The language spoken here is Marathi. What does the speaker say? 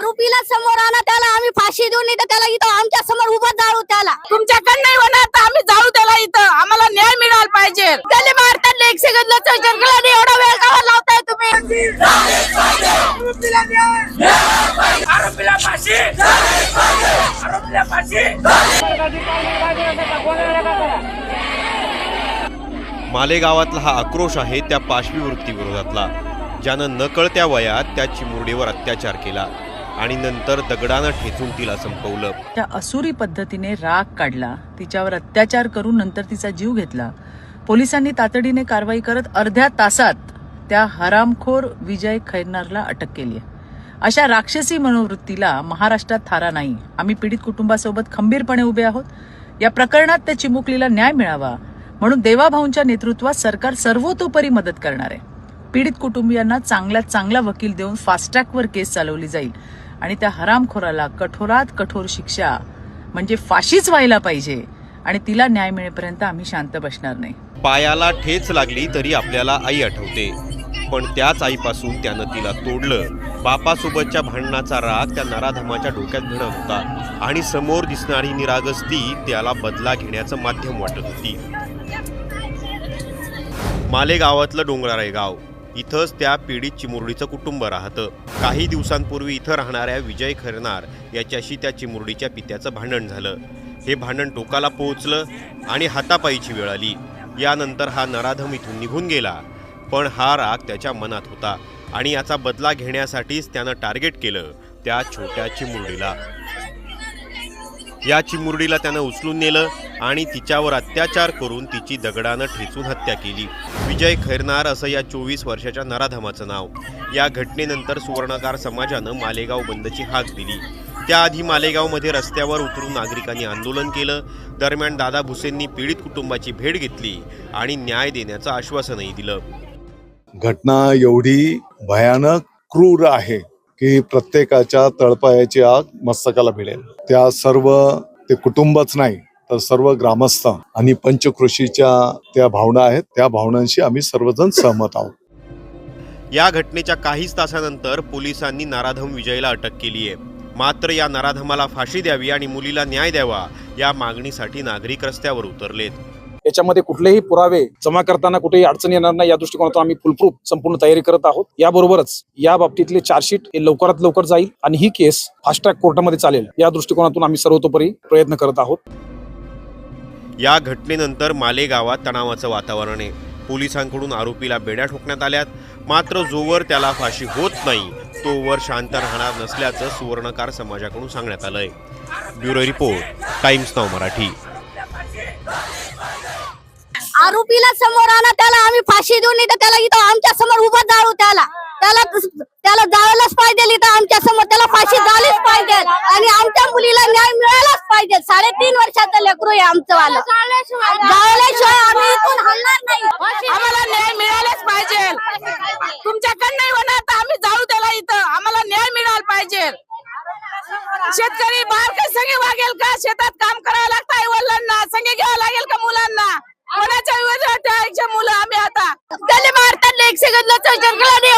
आरोपीला समोर आणा त्याला आम्ही फाशी देऊन इथं त्याला इथं आमच्यासमोर उभं जाळू त्याला. तुमच्याकडे नाही होणार तर आम्ही जाऊ त्याला इथं. आम्हाला न्याय मिळाला पाहिजे. त्याला मारतात एक सेकंद जंगलाने एवढा वेळ का लावताय तुम्ही. आरोपीला फाशी. आरोपीला फाशी. मालेगावातला हा आक्रोश आहे त्या पाशवी वृत्ती विरोधातला ज्यानं नकळत्या वयात त्या चिमुरडीवर अत्याचार केला. आणि नंतर दगडानं ठेचून तिला संपवलं. त्या असुरी पद्धतीने राग काढला. तिच्यावर अत्याचार करून नंतर तिचा जीव घेतला. पोलिसांनी तातडीने कारवाई करत अर्ध्या तासात त्या हरामखोर विजय खैरनारला अटक केली अशा राक्षसी मनोवृत्तीला महाराष्ट्रात थारा नाही. आम्ही पीडित कुटुंबासोबत खंबीरपणे उभे आहोत. या प्रकरणात त्या चिमुकलीला न्याय मिळावा म्हणून देवाभाऊंच्या नेतृत्वात सरकार सर्वतोपरी मदत करणार आहे. पीडित कुटुंबियांना चांगल्यात चांगला वकील देऊन फास्ट ट्रॅकवर केस चालवली जाईल. आणि त्या हरामखोराला कठोरात कठोर शिक्षा म्हणजे फाशीच व्हायला पाहिजे आणि तिला न्याय मिळेपर्यंत आम्ही शांत बसणार नाही. पायाला ठेच लागली तरी आपल्याला आई आठवते. पण त्याच आईपासून त्यानं तिला तोडलं. बापासोबतच्या भांडणाचा राग त्या नराधमाच्या डोक्यात भिडत होता. आणि समोर दिसणारी निरागसती त्याला बदला घेण्याचं माध्यम वाटत होती. मालेगावातलं डोंगराळे गाव. इथंच त्या पीडित चिमुरडीचं कुटुंब राहतं. काही दिवसांपूर्वी इथं राहणाऱ्या विजय खरनार याच्याशी त्या चिमुरडीच्या पित्याचं भांडण झालं. हे भांडण टोकाला पोहोचलं आणि हातापायीची वेळ आली. यानंतर हा नराधम इथून निघून गेला. पण हा राग त्याच्या मनात होता आणि याचा बदला घेण्यासाठीच त्यानं टार्गेट केलं त्या छोट्या चिमुरडीला. या चिमुरडीला त्यानं उचलून नेलं आणि तिच्यावर अत्याचार करून तिची दगडानं ठेचून हत्या केली. विजय खैरनार असं या चोवीस वर्षाच्या नराधमाचं नाव. या घटनेनंतर सुवर्णकार समाजानं मालेगाव बंदची हाक दिली. त्याआधी मालेगावमध्ये रस्त्यावर उतरून नागरिकांनी आंदोलन केलं. दरम्यान दादा भुसेंनी पीडित कुटुंबाची भेट घेतली आणि न्याय देण्याचं आश्वासनही दिलं. घटना एवढी भयानक क्रूर आहे की प्रत्येकाच्या तळपायाची आग मस्तकाला भिडेल. त्या सर्व ते कुटुंबच नाही तर सर्व ग्रामस्थ आणि पंचकृषीच्या त्या भावना आहेत त्या भावनांशी आम्ही सर्वजण सहमत आहोत. या घटनेच्या काहीच तासानंतर पोलिसांनी नराधम विजयला अटक केली आहे. मात्र या नराधमाला फाशी द्यावी आणि मुलीला न्याय द्यावा या मागणीसाठी नागरिक रस्त्यावर उतरलेत. याच्यामध्ये कुठलेही पुरावे जमा करताना कुठेही अडचण येणार नाही या दृष्टिकोनातून आम्ही फुलप्रूफ संपूर्ण तयारी करत आहोत. याबरोबरच या बाबतीतले चार्जशीट हे लवकरात लवकर जाईल आणि ही केस फास्ट ट्रॅक कोर्टामध्ये चालेल या दृष्टिकोनातून आम्ही सर्वतोपरी प्रयत्न करत आहोत. या घटनेनंतर मालेगावात तणावाचं वातावरण आहे. पोलिसांकडून आरोपीला बेड्या ठोकण्यात आल्यात. मात्र जोवर त्याला फाशी होत नाही तोवर शांत राहणार नसल्याचं सुवर्णकार समाजाकडून सांगण्यात आलंय. Bureau report Times Now Marathi. आरोपीला समोर आणा त्याला आम्ही फाशी देऊन त्याला इथं आमच्यासमोर उभं जाळू त्याला. त्याला त्याला जाळायलाच पाहिजे इथं आमच्यासमोर त्याला फाशी झालीच पाहिजे आणि आमच्या मुलीला न्याय मिळालाच पाहिजे साडेतीन वर्षाचं लेकरू आहे आमचं वालं. जाळल्याशिवाय आम्ही इथून हलणार नाही. आम्हाला न्याय मिळालाच पाहिजे. तुमच्याकडे नाही होणार तर आम्ही जाऊ त्याला इथं. आम्हाला न्याय मिळाला पाहिजे. शेतकरी बाहेर काही संगे वागेल का? शेतात काम करावं लागतं आई वडिलांना संगे घ्यावं लागेल का मुलांना? कोणाच्या मुलं आम्ही आता? त्याला मारतात एक सेकंद एवढा